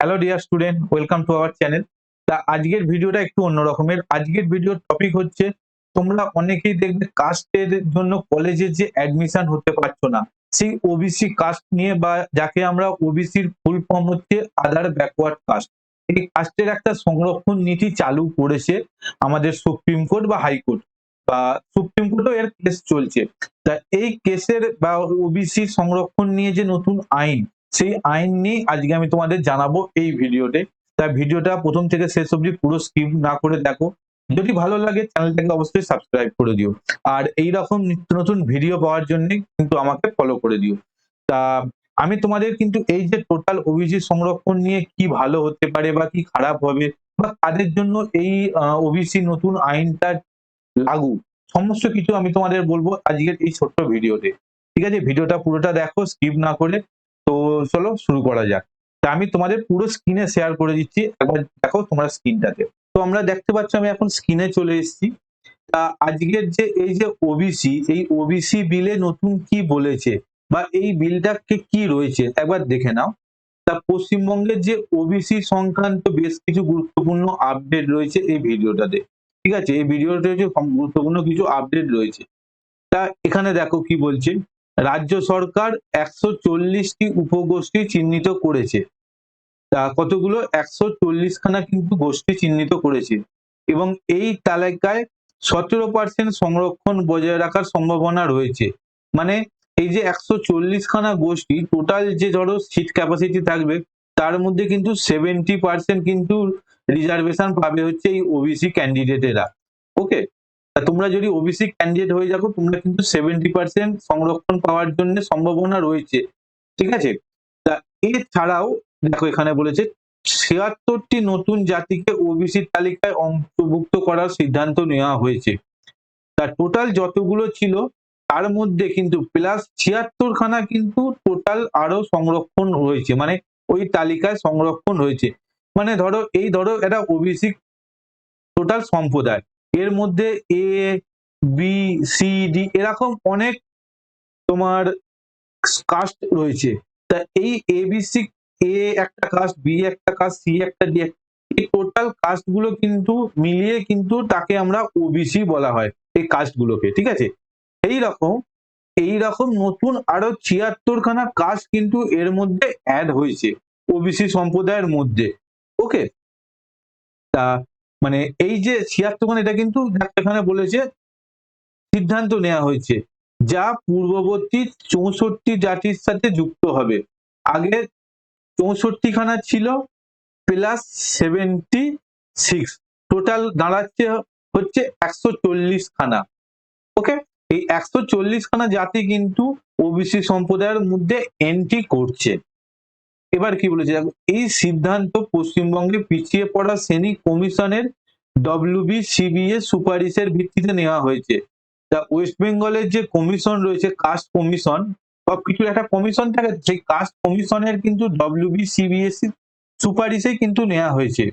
Hello dear student welcome to our channel তা আজকের ভিডিওটা একটু অন্য রকমের। আজকের ভিডিওর টপিক হচ্ছে, তোমরা অনেকেই দেখবে কাস্টের জন্য কলেজে যে অ্যাডমিশন হতে পারছ না। সেই ওবিসি কাস্ট নিয়ে বা যাকে আমরা ওবিসির ফুল ফর্ম হচ্ছে আদার ব্যাকওয়ার্ড কাস্ট এই কাস্টের একটা সংরক্ষণ নীতি চালু করেছে আমাদের সুপ্রিম কোর্ট বা হাইকোর্ট বা সুপ্রিম কোর্টও এর কেস চলছে। তা এই কেসের বা ওবিসি সংরক্ষণ নিয়ে যে নতুন আইন সেই আইন নিয়ে আজকে আমি তোমাদের জানাব এই ভিডিওতে। তা ভিডিওটা প্রথম থেকে শেষ অবধি পুরো স্কিপ না করে দেখো। যদি ভালো লাগে চ্যানেলটাকে অবশ্যই সাবস্ক্রাইব করে দিও। আর এই রকম নিত্য নতুন ভিডিও পাওয়ার জন্য কিন্তু আমাকে ফলো করে দিও। তা আমি তোমাদের কিন্তু এই যে টোটাল ওবিসি সংরক্ষণ নিয়ে কি ভালো হতে পারে বা কি খারাপ হবে বা তাদের জন্য এই ওবিসি নতুন আইনটা লাগু, সমস্ত কিছু আমি তোমাদের বলব আজকের এই ছোট্ট ভিডিওতে। ঠিক আছে, ভিডিওটা পুরোটা দেখো স্কিপ না করে তো চলো শুরু করা যাক। তা আমি তোমাদের পুরো স্ক্রিনে শেয়ার করে দিচ্ছি। একবার দেখো তোমরা স্ক্রিনটাতে তো আমরা দেখতে পাচ্ছ আমি এখন স্ক্রিনে চলে এসেছি। তা আজকের যে এই যে ওবিসি এই ওবিসি বিলে নতুন কি বলেছে বা এই বিলটাকে কি রয়েছে, একবার দেখে নাও। তা পশ্চিমবঙ্গের যে ওবিসি সংক্রান্ত বেশ কিছু গুরুত্বপূর্ণ আপডেট রয়েছে এই ভিডিওটাতে। ঠিক আছে? এই ভিডিওতে যে গুরুত্বপূর্ণ কিছু আপডেট রয়েছে। তা এখানে দেখো কি বলছে। রাজ্য সরকার একশো চল্লিশটি উপগোষ্ঠী চিহ্নিত করেছে। তা কতগুলো? একশো চল্লিশ খানা কিন্তু গোষ্ঠী চিহ্নিত করেছে। এবং এই তালিকায় সতেরো পার্সেন্ট সংরক্ষণ বজায় রাখার সম্ভাবনা রয়েছে। মানে এই যে একশো চল্লিশ খানা গোষ্ঠী টোটাল যে ধরো সিট ক্যাপাসিটি থাকবে, তার মধ্যে কিন্তু সেভেন্টি পার্সেন্ট কিন্তু রিজার্ভেশন পাবে হচ্ছে এই ওবিসি ক্যান্ডিডেটেরা ওকে তোমরা যদি ওবিসি ক্যান্ডিডেট হয়ে যাব তোমরা কিন্তু সেভেন্টি পার্সেন্ট সংরক্ষণ পাওয়ার জন্য সম্ভাবনা রয়েছে। ঠিক আছে? তা এছাড়াও, দেখো এখানে বলেছে, ছিয়াত্তরটি নতুন জাতিকে ওবিসি তালিকায় অন্তর্ভুক্ত করার সিদ্ধান্ত নেওয়া হয়েছে। তা টোটাল যতগুলো ছিল, তার মধ্যে কিন্তু প্লাস ছিয়াত্তর খানা কিন্তু টোটাল আরও সংরক্ষণ হয়েছে মানে ওই তালিকায় সংরক্ষণ হয়েছে। মানে ধরো, এই ধরো এটা ওবিসি টোটাল সম্প্রদায়। এর মধ্যে এ বি সি ডি এরকম অনেক তোমার কাস্ট রয়েছে। তা এই এ বি সি এ একটা কাস্ট বি একটা কাস্ট সি একটা ডি এই টোটাল কাস্টগুলো কিন্তু মিলিয়ে কিন্তু তাকে আমরা ওবিসি বলা হয় এই কাস্ট গুলোকে, ঠিক আছে? এই রকম এই রকম নতুন আরও ছিয়াত্তর খানা কাস্ট কিন্তু এর মধ্যে অ্যাড হয়েছে ওবিসি সম্প্রদায়ের মধ্যে ওকে তা মানে এই যে ছিয়াত্তর খানা এটা কিন্তু এখানে বলেছে, সিদ্ধান্ত নেওয়া হয়েছে, যা পূর্ববর্তী চৌষট্টি জাতির সাথে যুক্ত হবে। আগে চৌষট্টি খানা ছিল, প্লাস সেভেন্টি সিক্স, টোটাল দাঁড়াচ্ছে হচ্ছে একশো চল্লিশ খানা ওকে? এই একশো চল্লিশ খানা জাতি কিন্তু ওবিসি সম্প্রদায়ের মধ্যে এন্ট্রি করছে। এবার কি বলেছে? এই সিদ্ধান্ত পশ্চিমবঙ্গে পিছিয়ে পড়া শ্রেণি কমিশনের ডব্লিউবি সিবিএ সুপারিশের ভিত্তিতে নেওয়া হয়েছে। তা ওয়েস্ট বেঙ্গলের যে কমিশন রয়েছে কাস্ট কমিশন সব কিছু একটা কমিশন থাকে, সেই কাস্ট কমিশনের কিন্তু ডব্লিউবি সিবিএসসি সুপারিশে কিন্তু নেওয়া হয়েছে।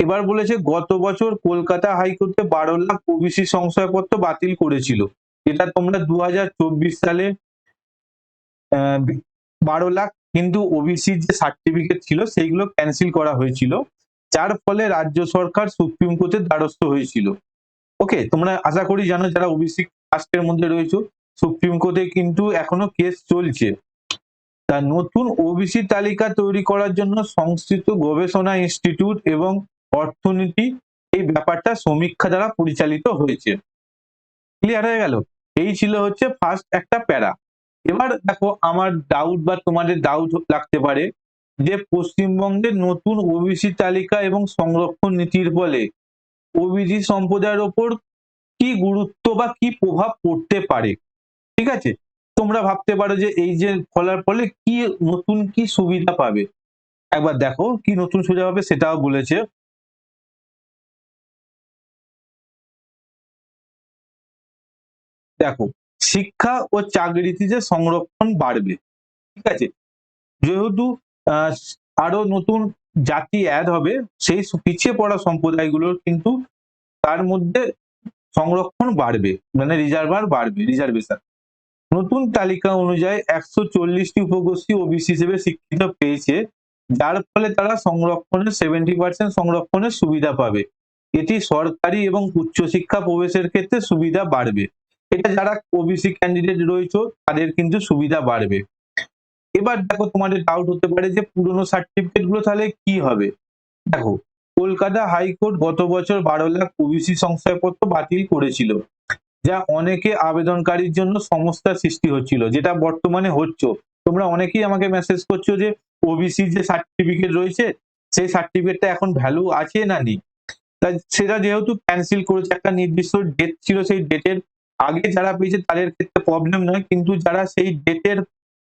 এবার বলেছে, গত বছর কলকাতা হাইকোর্টে বারো লাখ ওবিসি সংশয়পত্র বাতিল করেছিল। এটা তোমরা দু হাজার চব্বিশ সালে বারো লাখ কিন্তু ওবিসির যে সার্টিফিকেট ছিল, সেইগুলো ক্যান্সেল করা হয়েছিল। যার ফলে রাজ্য সরকার সুপ্রিম কোর্টের দ্বারস্থ হয়েছিল। ওকে তোমরা আশা করি জানো যারা ওবিসি কাস্টের মধ্যে রয়েছে, সুপ্রিম কোর্টে কিন্তু এখনও কেস চলছে। তা নতুন ওবিসি তালিকা তৈরি করার জন্য সংশ্লিষ্ট গবেষণা ইনস্টিটিউট এবং অর্থনীতি এই ব্যাপারটা সমীক্ষা দ্বারা পরিচালিত হয়েছে। ক্লিয়ার হয়ে গেল? এই ছিল হচ্ছে ফার্স্ট একটা প্যারা। এবার দেখো আমার ডাউট বা তোমাদের ডাউট লাগতে পারে যে পশ্চিমবঙ্গের নতুন ওবিসি তালিকা এবং সংরক্ষণ নীতির ফলে ওবিসি সম্প্রদায়ের ওপর কি গুরুত্ব বা কি প্রভাব পড়তে পারে? ঠিক আছে? তোমরা ভাবতে পারো যে এই যে ফলার ফলে কি নতুন কি সুবিধা পাবে? একবার দেখো কি নতুন সুবিধা পাবে সেটাও বলেছে। দেখো শিক্ষা ও চাকরিতে যে সংরক্ষণ বাড়বে, ঠিক আছে? যেহেতু আরও নতুন জাতি অ্যাড হবে, সেই পিছিয়ে পড়া সম্প্রদায়গুলোর কিন্তু তার মধ্যে সংরক্ষণ বাড়বে মানে রিজার্ভার বাড়বে রিজার্ভেশন নতুন তালিকা অনুযায়ী একশো চল্লিশটি উপগোষ্ঠী ওবিসি হিসেবে স্বীকৃত পেয়েছে, যার ফলে তারা সংরক্ষণের সেভেন্টি পার্সেন্ট সংরক্ষণের সুবিধা পাবে। এটি সরকারি এবং উচ্চশিক্ষা প্রবেশের ক্ষেত্রে সুবিধা বাড়বে। এটা যারা ওবিসি ক্যান্ডিডেট রয়েছে, তাদের কিন্তু সুবিধা বাড়বে। এবার দেখো, তোমাদের ডাউট হতে পারে যে পুরনো সার্টিফিকেটগুলো তাহলে কি হবে? দেখো, কলকাতা হাইকোর্ট গত বছর বারো লাখ ওবিসি শংসাপত্র বাতিল করেছিল, যা অনেকে আবেদনকারীর জন্য সমস্যার সৃষ্টি হচ্ছিল, যেটা বর্তমানে হচ্ছে। তোমরা অনেকেই আমাকে মেসেজ করছ যে ওবিসি যে সার্টিফিকেট রয়েছে, সেই সার্টিফিকেটটা এখন ভ্যালু আছে না নেই? সেটা যেহেতু ক্যান্সেল করেছে, একটা নির্দিষ্ট ডেট ছিল, সেই ডেটের আগে যারা পেয়েছে তাদের ক্ষেত্রে প্রবলেম নয়, কিন্তু যারা সেই ডেটের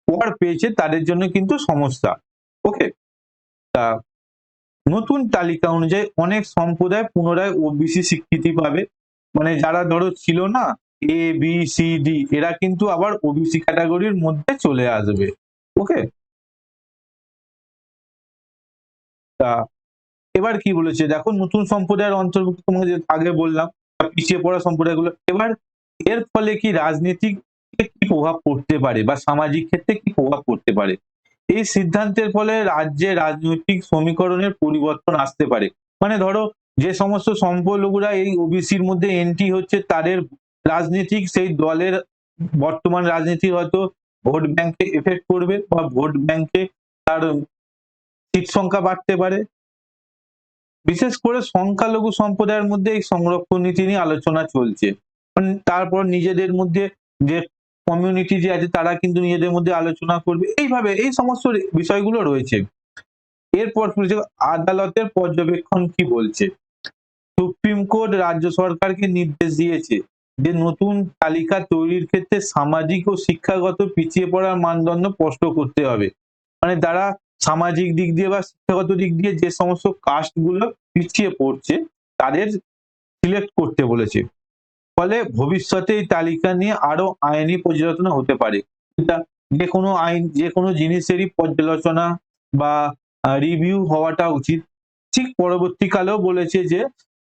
পর পেয়েছে তাদের জন্য কিন্তু সমস্যা। ওকে তা নতুন তালিকা অনুযায়ী অনেক সম্প্রদায় পুনরায় ওবিসি স্বীকৃতি পাবে। মানে যারা ধরো ছিল না এ বি সি ডি এরা কিন্তু আবার ওবিসি ক্যাটাগরির মধ্যে চলে আসবে। ওকে তা এবার কি বলেছে? দেখো, নতুন সম্প্রদায়ের অন্তর্ভুক্ত তোমাকে আগে বললাম পিছিয়ে পড়া সম্প্রদায়গুলো, এবার এর ফলে কি রাজনীতিক কি প্রভাব পড়তে পারে বা সামাজিক ক্ষেত্রে কি প্রভাব পড়তে পারে? এই সিদ্ধান্তের ফলে রাজ্যে রাজনৈতিক সমীকরণের পরিবর্তন আসতে পারে। মানে ধরো, যে সমস্ত সম্পর্কগুলা এই ওবিসির মধ্যে এন্ট্রি হচ্ছে, তাদের রাজনীতিক সেই দলের বর্তমান রাজনীতি হয়তো ভোট ব্যাংকে এফেক্ট করবে বা ভোট ব্যাংকে তার সিট সংখ্যা বাড়তে পারে। বিশেষ করে সংখ্যালঘু সম্প্রদায়ের মধ্যে এই সংরক্ষণ নীতি নিয়ে আলোচনা চলছে। মানে তারপর নিজেদের মধ্যে যে কমিউনিটি যে আছে, তারা কিন্তু নিজেদের মধ্যে আলোচনা করবে। এইভাবে এই সমস্ত বিষয়গুলো রয়েছে। এরপর আদালতের পর্যবেক্ষণ কি বলছে? সুপ্রিম কোর্ট রাজ্য সরকারকে নির্দেশ দিয়েছে যে নতুন তালিকা তৈরির ক্ষেত্রে সামাজিক ও শিক্ষাগত পিছিয়ে পড়ার মানদণ্ড স্পষ্ট করতে হবে। মানে তারা সামাজিক দিক দিয়ে বা শিক্ষাগত দিক দিয়ে যে সমস্ত কাস্টগুলো পিছিয়ে পড়ছে, তাদের সিলেক্ট করতে বলেছে। ফলে ভবিষ্যতে এই তালিকা নিয়ে আরও আইনি পর্যালোচনা হতে পারে। যে কোনো আইন, যে কোনো জিনিসেরই পর্যালোচনা বা রিভিউ হওয়াটা উচিত। ঠিক পরবর্তীকালেও বলেছে যে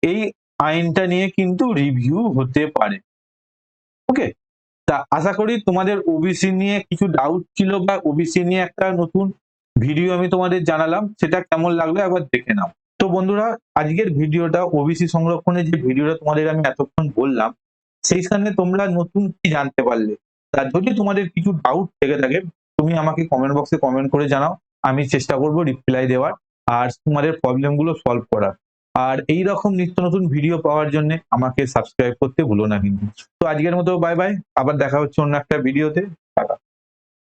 এই আইনটা নিয়ে কিন্তু রিভিউ হতে পারে। ওকে তা আশা করি তোমাদের ওবিসি নিয়ে কিছু ডাউট ছিল বা ওবিসি নিয়ে একটা নতুন ভিডিও আমি তোমাদের জানালাম। সেটা কেমন লাগল একবার দেখে নাও। তো বন্ধুরা, আজকের ভিডিওটা ওবিসি সংরক্ষণের যে ভিডিওটা তোমাদের আমি এতক্ষণ বললাম, সেইখানে তোমরা নতুন কি জানতে পারলে? তা যদি তোমাদের কিছু ডাউট থেকে থাকে, তুমি আমাকে কমেন্ট বক্সে কমেন্ট করে জানাও, আমি চেষ্টা করব রিপ্লাই দেওয়ার আর তোমাদের প্রবলেমগুলো সলভ করার। আর এই রকম নিত্য নতুন ভিডিও পাওয়ার জন্য আমাকে সাবস্ক্রাইব করতে ভুলো না কিন্তু। তো আজকের মতো বাই বাই আবার দেখা হচ্ছে অন্য একটা ভিডিওতে